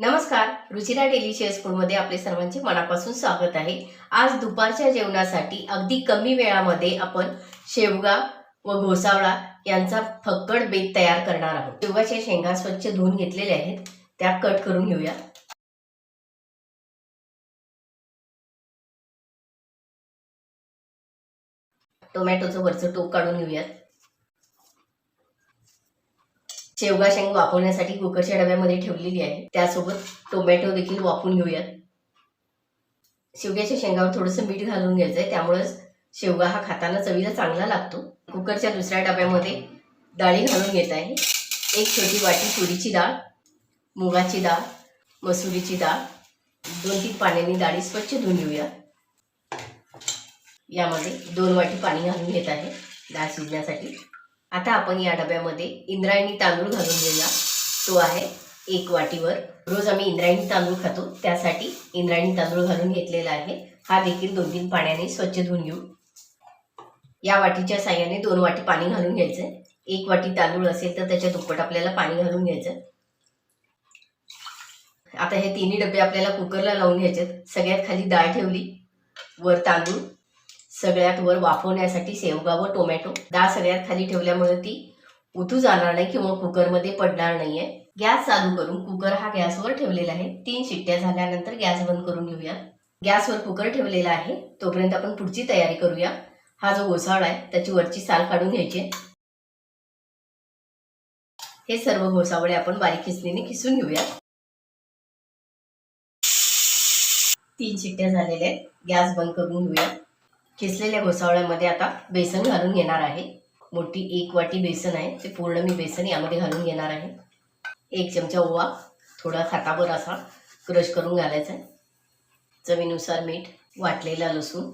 नमस्कार रुचिरा डेलिशियस फूडमध्ये आपले सर्वांचे मनापासून स्वागत आहे. आज दुपारच्या जेवणासाठी अगदी कमी वेळामध्ये आपण शेवगा व घोसावळा यांचा फक्कड बेत तयार करणार आहोत. शेवगाच्या शेंगा स्वच्छ धुवून घेतलेल्या आहेत. त्या कट करून घेऊया. टोमॅटोचं वरचं टोक काढून घेऊयात. शेवगा शेंग वापरण्यासाठी कुकरच्या डब्यामध्ये ठेवलेली आहे. त्यासोबत टोमॅटो देखील वापरून घेऊयात. शेवग्याच्या शेंगावर थोडंसं मीठ घालून घेत आहे त्यामुळंच शेवगा हा खाताना चवीला चांगला लागतो. कुकरच्या दुसऱ्या डब्यामध्ये डाळी घालून घेत आहे. एक छोटी वाटी तुरीची डाळ मुगाची डाळ मसुरीची डाळ दोन तीन पाण्याने डाळी स्वच्छ धुवून घेऊया. यामध्ये दोन वाटी पाणी घालून घेत आहे. डाळ शिजण्यासाठी. आता आपण या डब्यामध्ये इंद्रायणी तांदूळ घालून घेऊया. तो आहे एक वाटीवर. रोज आम्ही इंद्रायणी तांदूळ खातो. त्यासाठी इंद्रायणी तांदूळ घालून घेतलेला आहे. हा देखील दोन तीन पाण्याने स्वच्छ धुवून घेऊ. या वाटीच्या साह्याने दोन वाटी पाणी घालून घ्यायचं. एक वाटी तांदूळ असेल तर त्याच्या दुप्पट आपल्याला पाणी घालून घ्यायचं. आता हे तिन्ही डबे आपल्याला कुकरला लावून घ्यायचे सगळ्यात खाली डाळ ठेवली. वर तांदूळ. सगळ्यात वर वाफवण्यासाठी शेवगा व टोमॅटो. डाळ सगळ्यात खाली ठेवल्यामुळे ती उतू जाणार नाही किंवा कुकरमध्ये पडणार नाहीये. गॅस चालू करून कुकर हा गॅसवर ठेवलेला आहे. तीन शिट्ट्या झाल्यानंतर गॅस बंद करून घेऊया. गॅसवर कुकर ठेवलेला आहे. तोपर्यंत आपण पुढची तयारी करूया. हा जो घोसाळा आहे त्याची वरची साल काढून घ्यायची. हे सर्व घोसावळे आपण बारीक खिसणीने खिसून घेऊया. तीन शिट्ट्या झालेल्या आहेत. गॅस बंद करून घेऊया. खिसलेल्या घोसावळ्यामध्ये आता बेसन घालून घेणार आहे. मोठी एक वाटी बेसन आहे. ते पूर्ण मी बेसन यामध्ये घालून घेणार आहे. एक चमचा ओवा थोडा हातावर असा क्रश करून घालायचा आहे. चवीनुसार मीठ वाटलेला लसूण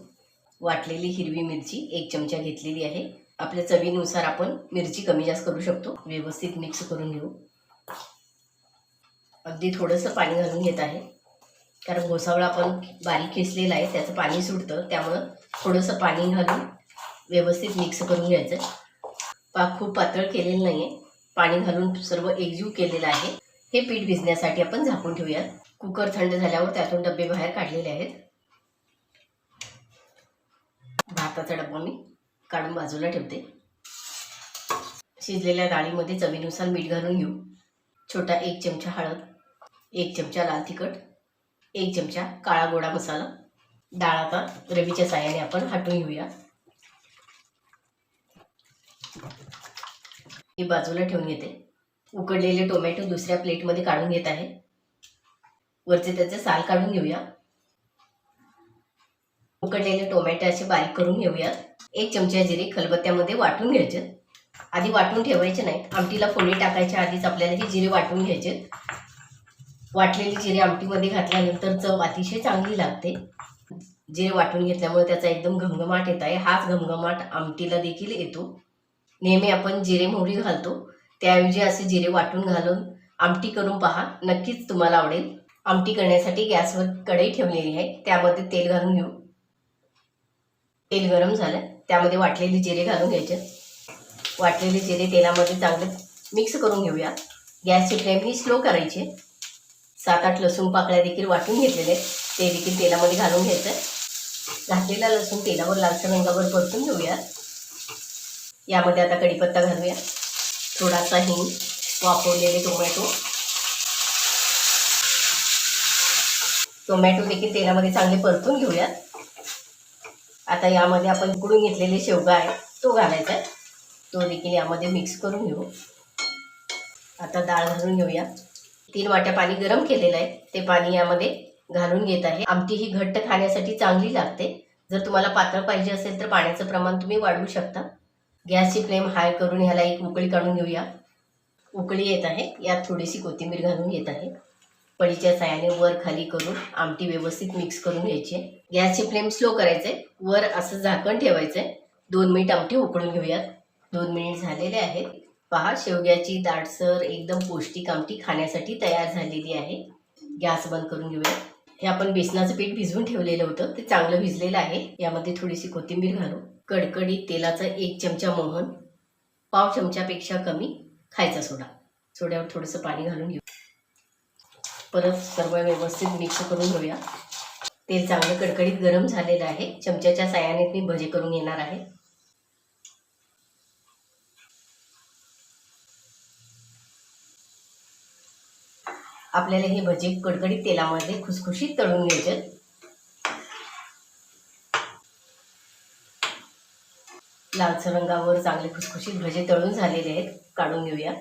वाटलेली हिरवी मिरची एक चमचा घेतलेली आहे. आपल्या चवीनुसार आपण मिरची कमी जास्त करू शकतो. व्यवस्थित मिक्स करून घेऊ. अगदी थोडंसं पाणी घालून घेत आहे. कारण घोसावळा आपण बारीक खेचलेला आहे त्याचं पाणी सुटतं त्यामुळं थोडंसं पाणी घालून व्यवस्थित मिक्स करून घ्यायचं. पाक खूप पातळ केलेलं नाही आहे पाणी घालून सर्व एकजीव केलेलं आहे. हे पीठ भिजण्यासाठी आपण झाकून ठेवूयात. कुकर थंड झाल्यावर त्यातून डबे बाहेर काढलेले आहेत. भाताचा डब्बा मी काढून बाजूला ठेवते. शिजलेल्या डाळीमध्ये चवीनुसार मीठ घालून घेऊ. छोटा एक चमचा हळद एक चमचा लाल तिखट एक चमचा काळा गोडा मसाला डाळ आता रवीच्या साह्याने आपण हटवून घेऊया. ही बाजूला ठेवून घेते. उकडलेले टोमॅटो दुसऱ्या प्लेटमध्ये काढून घेत आहे. वरचे त्याचे साल काढून घेऊया. उकडलेले टोमॅटो असे बारीक करून घेऊयात एक चमचा जिरे खलबत्त्यामध्ये वाटून घ्यायचे. आधी वाटून ठेवायचे नाही आमटीला फोडणी टाकायच्या आधीच आपल्याला हे जिरे वाटून घ्यायचे वाटलेली जिरे आमटीमध्ये घातल्यानंतर चव अतिशय चांगली लागते. जिरे वाटून घेतल्यामुळे त्याचा एकदम घमघमाट येत आहे. हाच घमघमाट आमटीला देखील येतो. नेहमी आपण जिरे मोहरी घालतो. त्याऐवजी असे जिरे वाटून घालून आमटी करून पहा. नक्कीच तुम्हाला आवडेल. आमटी करण्यासाठी गॅसवर कढई ठेवलेली आहे. त्यामध्ये तेल घालून घेऊ. तेल गरम झालं. त्यामध्ये वाटलेले जिरे घालून घ्यायचे. वाटलेले जिरे तेलामध्ये चांगले मिक्स करून घेऊया. गॅसची फ्लेम ही स्लो करायची सात आठ लसूण पाकळ्या देखील वाटून घेतलेले आहेत. ते देखील तेलामध्ये घालून घ्यायचं घातलेला लसूण तेलावर लालसर रंगावर परतून घेऊया. यामध्ये आता कढीपत्ता घालूया. थोडासा हिंग वापरलेले टोमॅटो. टोमॅटो देखील तेलामध्ये चांगले परतून घेऊया. आता यामध्ये आपण उकडून घेतलेले शेवगा आहे तो घालायचा आहे. तो देखील यामध्ये मिक्स करून घेऊ. आता डाळ घालून घेऊया. तीन वाट्या पाणी गरम केलेलं आहे. ते पाणी यामध्ये घालून घेत आहे. आमटी ही घट्ट खाण्यासाठी चांगली लागते. जर तुम्हाला पातळ पाहिजे असेल तर पाण्याचं प्रमाण तुम्ही वाढवू शकता. गॅसची फ्लेम हाय करून ह्याला एक उकळी काढून घेऊया. उकळी येत आहे. यात थोडीशी कोथिंबीर घालून घेत आहे. पळीच्या सायाने वर खाली करून आमटी व्यवस्थित मिक्स करून घ्यायची आहे. गॅसची फ्लेम स्लो करायचे वर असं झाकण ठेवायचं आहे दोन मिनिट आमटी उकळून घेऊयात. दोन मिनिट झालेले आहेत. पहा शेवग्याची दाटसर एकदम पौष्टिक आमटी खाण्यासाठी तयार झालेली आहे. गॅस बंद करून घेऊया. हे आपण बेसनाचं पीठ भिजवून ठेवलेलं होतं. ते चांगलं भिजलेलं आहे. यामध्ये थोडीशी कोथिंबीर घालू कडकडीत तेलाचा एक चमचा मोहन पाव चमच्यापेक्षा कमी खायचा सोडा. सोड्यावर थोडंसं पाणी घालून घेऊ. परत सर्व व्यवस्थित मिक्स करून घेऊया. तेल चांगलं कडकडीत गरम झालेलं आहे. चमच्याच्या साह्याने मी भजे करून येणार आहे. आपल्याला हे भजे कडकडीत तेलामध्ये खुसखुशीत तळून घ्यायचे लालसर रंगावर चांगले खुसखुशीत भजे तळून झालेले आहेत काढून घेऊया.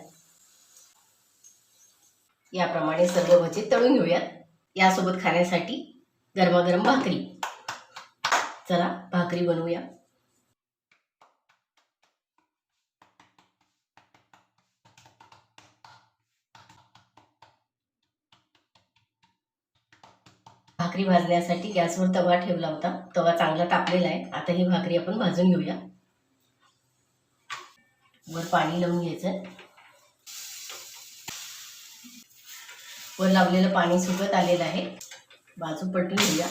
याप्रमाणे सर्व भजे तळून घेऊयात. यासोबत खाण्यासाठी गरमागरम भाकरी. चला भाकरी बनवूया. भाकरी भाजण्यासाठी गॅसवर तवा ठेवला होता. तवा चांगला तापलेला आहे. आता ही भाकरी आपण भाजून घेऊया. वर पाणी लावून घ्यायचं वर लावलेलं पाणी सुकत आलेलं आहे. बाजू पलटून घेऊया.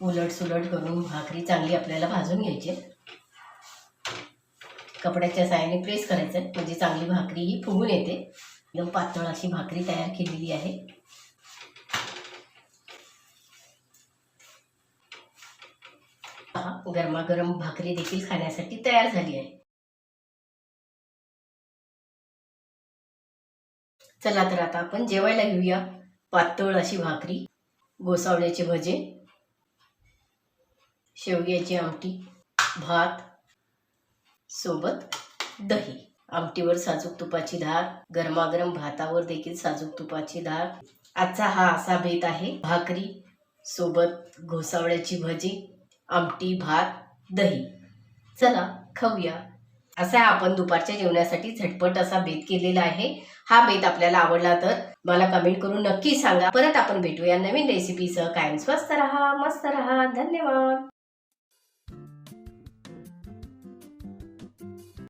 उलट सुलट करून भाकरी चांगली आपल्याला भाजून घ्यायची आहे. कपड्याच्या साह्याने प्रेस करायचं आहे, म्हणजे चांगली भाकरी ही फुगून येते. एकदम पातळ अशी भाकरी तयार केलेली आहे. गरमागरम भाकरी देखील खाण्यासाठी तयार झाली आहे. चला तर आता आपण जेवायला घेऊया पातळ अशी भाकरी गोसावळ्याचे भजे शेवग्याची आमटी भात सोबत दही. आमटीवर साजूक तुपाची धार गरमागरम भातावर देखील साजूक तुपाची धार आजचा हा असा बेत आहे भाकरी सोबत घोसावळ्याची भजी आमटी भात दही. चला खाऊया. असा आपण दुपारच्या जेवणासाठी झटपट असा बेत केलेला आहे. हा बेत आपल्याला आवडला तर मला कमेंट करून नक्की सांगा. परत आपण भेटूया नवीन रेसिपीसह कायम स्वस्त रहा मस्त रहा. धन्यवाद.